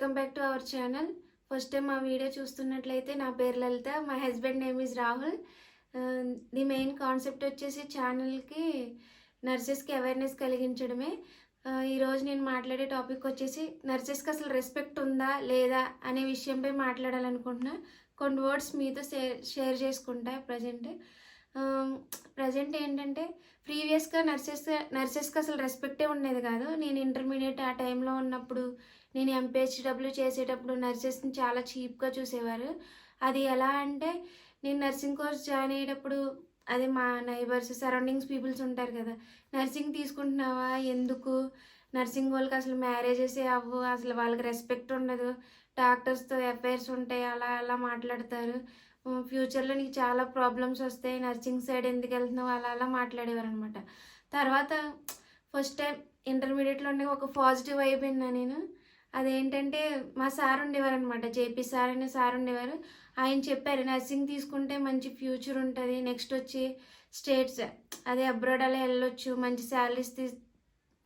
Welcome back to our channel. First time మా video చూస్తున్నట్లయితే నా పేరు లలిత మా husband name is Rahul. The main concept వచ్చేసి ఛానల్కి నర్సెస్కి అవేర్నెస్ కలిగించడమే. ఈరోజు నేను మాట్లాడే టాపిక్ వచ్చేసి నర్సెస్కి అసలు రెస్పెక్ట్ ఉందా లేదా అనే విషయంపై మాట్లాడాలనుకుంటున్నా. కొన్ని వర్డ్స్ మీతో షేర్ షేర్ చేసుకుంటా ప్రజెంట్ ప్రజెంట్ ఏంటంటే ప్రీవియస్గా నర్సెస్ నర్సెస్కి అసలు రెస్పెక్టే ఉండేది కాదు. నేను ఇంటర్మీడియట్ ఆ టైంలో ఉన్నప్పుడు నేను ఎంపీహెచ్డబ్ల్యూ చేసేటప్పుడు నర్సెస్ని చాలా చీప్గా చూసేవారు. అది ఎలా అంటే నేను నర్సింగ్ కోర్స్ జాయిన్ అయ్యేటప్పుడు అదే మా నైబర్స్ సరౌండింగ్స్ పీపుల్స్ ఉంటారు కదా నర్సింగ్ తీసుకుంటున్నావా? ఎందుకు? నర్సింగ్ వాళ్ళకి అసలు మ్యారేజెస్ అవ్వు? అసలు వాళ్ళకి రెస్పెక్ట్ ఉండదు. డాక్టర్స్తో అఫైర్స్ ఉంటాయి. అలా అలా మాట్లాడతారు. ఫ్యూచర్లో నీకు చాలా ప్రాబ్లమ్స్ వస్తాయి నర్సింగ్ సైడ్ ఎందుకు వెళ్తున్నావు అలా అలా మాట్లాడేవారు అనమాట తర్వాత ఫస్ట్ టైం ఇంటర్మీడియట్లో ఉండే ఒక పాజిటివ్ అయిపోయినా నేను. అదేంటంటే మా సార్ ఉండేవారు అనమాట జేపీ సార్ అనే సార్ ఉండేవారు. ఆయన చెప్పారు నర్సింగ్ తీసుకుంటే మంచి ఫ్యూచర్ ఉంటుంది నెక్స్ట్ వచ్చి స్టేట్స్ అదే అబ్రాడ్ అలా వెళ్ళొచ్చు మంచి శాలరీస్ తీ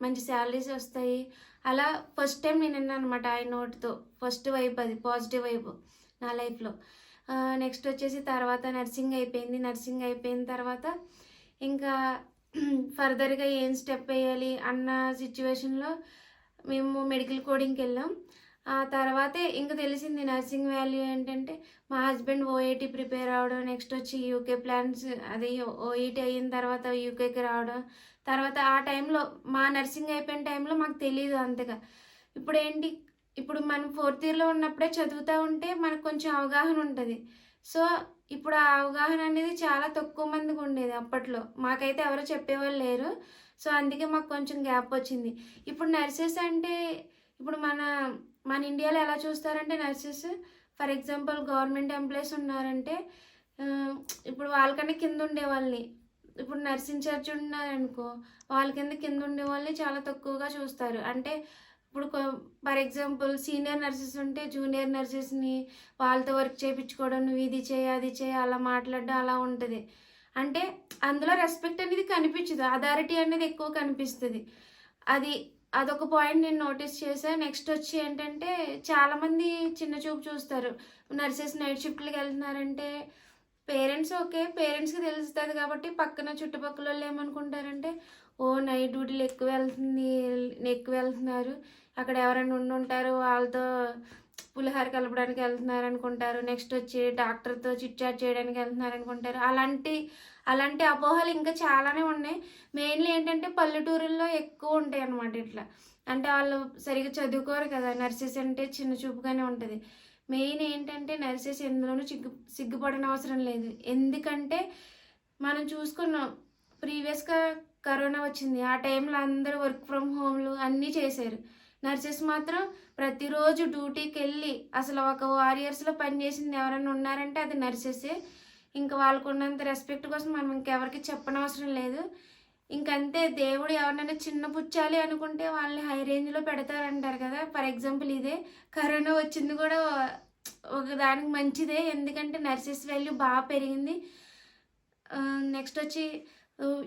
మంచి శాలరీస్ వస్తాయి. అలా ఫస్ట్ టైం నేను విన్నాను అనమాట ఆయన నోటితో. ఫస్ట్ వైపు అది పాజిటివ్ వైపు నా లైఫ్లో నెక్స్ట్ వచ్చేసి తర్వాత నర్సింగ్ అయిపోయింది. నర్సింగ్ అయిపోయిన తర్వాత ఇంకా ఫర్దర్గా ఏం స్టెప్ వేయాలి అన్న సిచ్యువేషన్లో మేము మెడికల్ కోడింగ్కి వెళ్ళాం. ఆ తర్వాతే ఇంకా తెలిసింది నర్సింగ్ వాల్యూ ఏంటంటే మా హస్బెండ్ ఓఐటీ ప్రిపేర్ అవడం నెక్స్ట్ వచ్చి యూకే ప్లాన్స్ అది ఓఈటీ అయిన తర్వాత యూకేకి రావడం. తర్వాత ఆ టైంలో మా నర్సింగ్ అయిపోయిన టైంలో మాకు తెలియదు అంతగా. ఇప్పుడు ఏంటి ఇప్పుడు మనం ఫోర్త్ ఇయర్లో ఉన్నప్పుడే చదువుతూ ఉంటే మనకు కొంచెం అవగాహన ఉంటుంది. సో ఇప్పుడు ఆ అవగాహన అనేది చాలా తక్కువ మందికి ఉండేది అప్పట్లో. మాకైతే ఎవరు చెప్పేవాళ్ళు లేరు. సో అందుకే మాకు కొంచెం గ్యాప్ వచ్చింది. ఇప్పుడు నర్సెస్ అంటే ఇప్పుడు మన మన ఇండియాలో ఎలా చూస్తారంటే nurses for example government employees ఉన్నారంటే ఇప్పుడు వాళ్ళకన్నా కింద ఉండే వాళ్ళని ఇప్పుడు నర్సింగ్ చర్చ్ ఉన్నారనుకో వాళ్ళ కింద కింద ఉండే వాళ్ళని చాలా తక్కువగా చూస్తారు. అంటే ఇప్పుడు ఫర్ ఎగ్జాంపుల్ సీనియర్ నర్సెస్ ఉంటే జూనియర్ నర్సెస్ని వాళ్ళతో వర్క్ చేయించుకోవడం నువ్వు ఇది చేయి అది చేయి అలా మాట్లాడడం అలా ఉంటుంది. అంటే అందులో రెస్పెక్ట్ అనేది కనిపించదు. అథారిటీ అనేది ఎక్కువ కనిపిస్తుంది. అది అదొక పాయింట్ నేను నోటీస్ చేశాను నెక్స్ట్ వచ్చి ఏంటంటే చాలామంది చిన్న చూపు చూస్తారు. నర్సెస్ నైట్ షిఫ్ట్లకి వెళ్తున్నారంటే పేరెంట్స్ ఓకే పేరెంట్స్కి తెలుస్తుంది కాబట్టి పక్కన చుట్టుపక్కల వాళ్ళు ఏమనుకుంటారంటే ఓ నైట్ డ్యూటీలు ఎక్కువ వెళ్తుంది ఎక్కువ వెళ్తున్నారు. అక్కడ ఎవరైనా ఉండి ఉంటారు వాళ్ళతో పులిహార కలపడానికి వెళ్తున్నారు అనుకుంటారు. నెక్స్ట్ వచ్చి డాక్టర్తో చిట్ చాట్ చేయడానికి వెళ్తున్నారు అనుకుంటారు. అలాంటి అలాంటి అపోహలు ఇంకా చాలానే ఉన్నాయి. మెయిన్లీ ఏంటంటే పల్లెటూరుల్లో ఎక్కువ ఉంటాయి అన్నమాట ఇట్లా. అంటే వాళ్ళు సరిగ్గా చదువుకోరు కదా. నర్సెస్ అంటే చిన్న చూపుగానే ఉంటుంది. మెయిన్ ఏంటంటే నర్సెస్ ఎందులోనూ సిగ్గు సిగ్గుపడిన అవసరం లేదు. ఎందుకంటే మనం చూసుకున్నాం ప్రీవియస్గా కరోనా వచ్చింది. ఆ టైంలో అందరూ వర్క్ ఫ్రమ్ హోమ్లు అన్నీ చేశారు. నర్సెస్ మాత్రం ప్రతిరోజు డ్యూటీకి వెళ్ళి అసలు ఒక వారియర్స్లో పనిచేసింది ఎవరైనా ఉన్నారంటే అది నర్సెసే ఇంకా వాళ్ళకు ఉన్నంత రెస్పెక్ట్ కోసం మనం ఇంకెవరికి చెప్పనవసరం లేదు. ఇంకంతే దేవుడు ఎవరినైనా చిన్న పుచ్చాలి అనుకుంటే వాళ్ళని హై రేంజ్లో పెడతారంటారు కదా. ఫర్ ఎగ్జాంపుల్ ఇదే కరోనా వచ్చింది కూడా ఒక దానికి మంచిదే. ఎందుకంటే నర్సెస్ వాల్యూ బాగా పెరిగింది. నెక్స్ట్ వచ్చి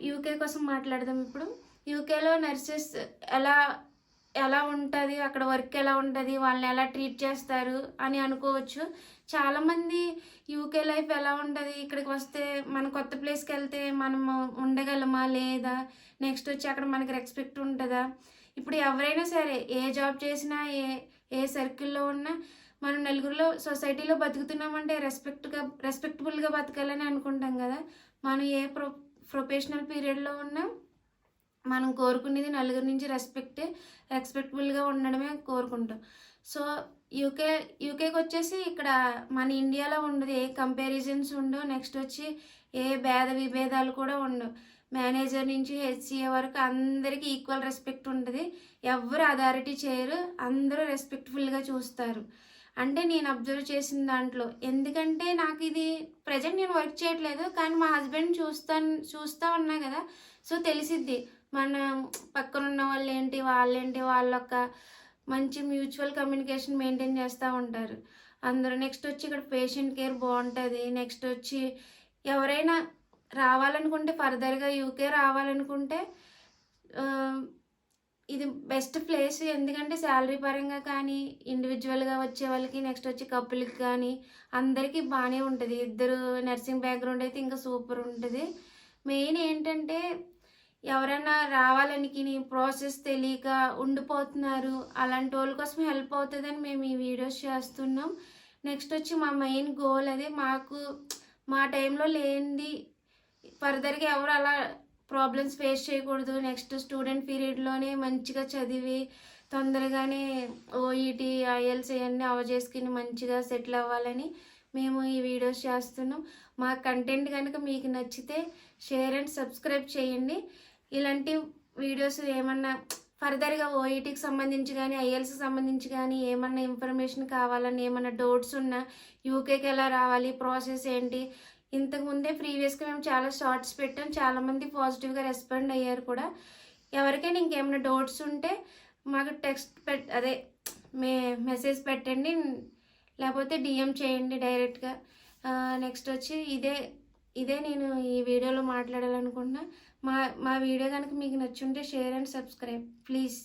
యూకే కోసం మాట్లాడదాం ఇప్పుడు. యూకేలో నర్సెస్ ఎలా ఎలా ఉంటుంది? అక్కడ వర్క్ ఎలా ఉంటుంది? వాళ్ళని ఎలా ట్రీట్ చేస్తారు అని అనుకోవచ్చు. చాలామంది యూకే లైఫ్ ఎలా ఉంటుంది? ఇక్కడికి వస్తే మన కొత్త ప్లేస్కి వెళ్తే మనము ఉండగలమా? లేదా? నెక్స్ట్ వచ్చి అక్కడ మనకి రెస్పెక్ట్ ఉంటుందా? ఇప్పుడు ఎవరైనా సరే ఏ జాబ్ చేసినా ఏ ఏ సర్కిల్లో ఉన్నా మనం నలుగురిలో సొసైటీలో బతుకుతున్నామంటే రెస్పెక్ట్గా రెస్పెక్టబుల్గా బతకాలని అనుకుంటాం కదా? మనం ఏ ప్రొ ప్రొఫెషనల్ పీరియడ్లో ఉన్నా. మనం కోరుకునేది నలుగురి నుంచి రెస్పెక్ట్ రెస్పెక్టబుల్గా ఉండడమే కోరుకుంటాం. సో యూకే యూకేకి వచ్చేసి ఇక్కడ మన ఇండియాలో ఉండదు ఏ కంపారిజన్స్ ఉండవు నెక్స్ట్ వచ్చి ఏ భేద విభేదాలు కూడా ఉండవు. మేనేజర్ నుంచి హెచ్సిఏ వరకు అందరికీ ఈక్వల్ రెస్పెక్ట్ ఉంటుంది. ఎవరు అథారిటీ చేయరు అందరూ రెస్పెక్ట్ఫుల్గా చూస్తారు. అంటే నేను అబ్జర్వ్ చేసిన దాంట్లో. ఎందుకంటే నాకు ఇది ప్రజెంట్ నేను వర్క్ చేయట్లేదు కానీ మా హస్బెండ్ చూస్తాను చూస్తూ ఉన్నా కదా. సో తెలిసిద్ది మన పక్కన ఉన్న వాళ్ళు ఏంటి వాళ్ళేంటి వాళ్ళొక్క మంచి మ్యూచువల్ కమ్యూనికేషన్ మెయింటైన్ చేస్తూ ఉంటారు. అందరూ నెక్స్ట్ వచ్చి ఇక్కడ పేషెంట్ కేర్ బాగుంటుంది నెక్స్ట్ వచ్చి ఎవరైనా రావాలనుకుంటే ఫర్దర్గా యూకే రావాలనుకుంటే ఇది బెస్ట్ ప్లేస్ ఎందుకంటే శాలరీ పరంగా కానీ ఇండివిజువల్గా వచ్చే వాళ్ళకి నెక్స్ట్ వచ్చి కపుల్కి కానీ అందరికీ బాగానే ఉంటుంది. ఇద్దరు నర్సింగ్ బ్యాక్గ్రౌండ్ అయితే ఇంకా సూపర్ ఉంటుంది. మెయిన్ ఏంటంటే ఎవరైనా రావాలని ప్రాసెస్ తెలియక ఉండిపోతున్నారు. అలాంటి వాళ్ళ కోసం హెల్ప్ అవుతుందని మేము ఈ వీడియోస్ చేస్తున్నాం. నెక్స్ట్ వచ్చి మా మెయిన్ గోల్ అదే మాకు మా టైంలో లేనిది. ఫర్దర్గా ఎవరు అలా ప్రాబ్లమ్స్ ఫేస్ చేయకూడదు. నెక్స్ట్ స్టూడెంట్ పీరియడ్లోనే మంచిగా చదివి తొందరగానే ఓఈటీ ఐఎల్స్ ఇవన్నీ అవజేసుకుని మంచిగా సెటిల్ అవ్వాలని మేము ఈ వీడియోస్ చేస్తున్నాం. మా కంటెంట్ కనుక మీకు నచ్చితే షేర్ అండ్ సబ్స్క్రైబ్ చేయండి. ఇలాంటి వీడియోస్ ఏమన్నా ఫర్దర్గా ఓఈటీకి సంబంధించి కానీ ఐఎల్స్కి సంబంధించి కానీ ఏమన్నా ఇన్ఫర్మేషన్ కావాలని ఏమన్నా డౌట్స్ ఉన్నా యూకేకి ఎలా రావాలి ప్రాసెస్ ఏంటి ఇంతకు ముందే ప్రీవియస్గా మేము చాలా షార్ట్స్ పెట్టాం. చాలామంది పాజిటివ్గా రెస్పాండ్ అయ్యారు కూడా. ఎవరికైనా ఇంకేమైనా డౌట్స్ ఉంటే మాకు టెక్స్ట్ పెట్ అదే మే మెసేజ్ పెట్టండి. లేకపోతే డిఎం చేయండి డైరెక్ట్గా. నెక్స్ట్ వచ్చి ఇదే ఇదే నేను ఈ వీడియోలో మాట్లాడాలనుకుంటున్నా. మా మా వీడియో కనుక మీకు నచ్చుంటే షేర్ అండ్ సబ్స్క్రైబ్ ప్లీజ్.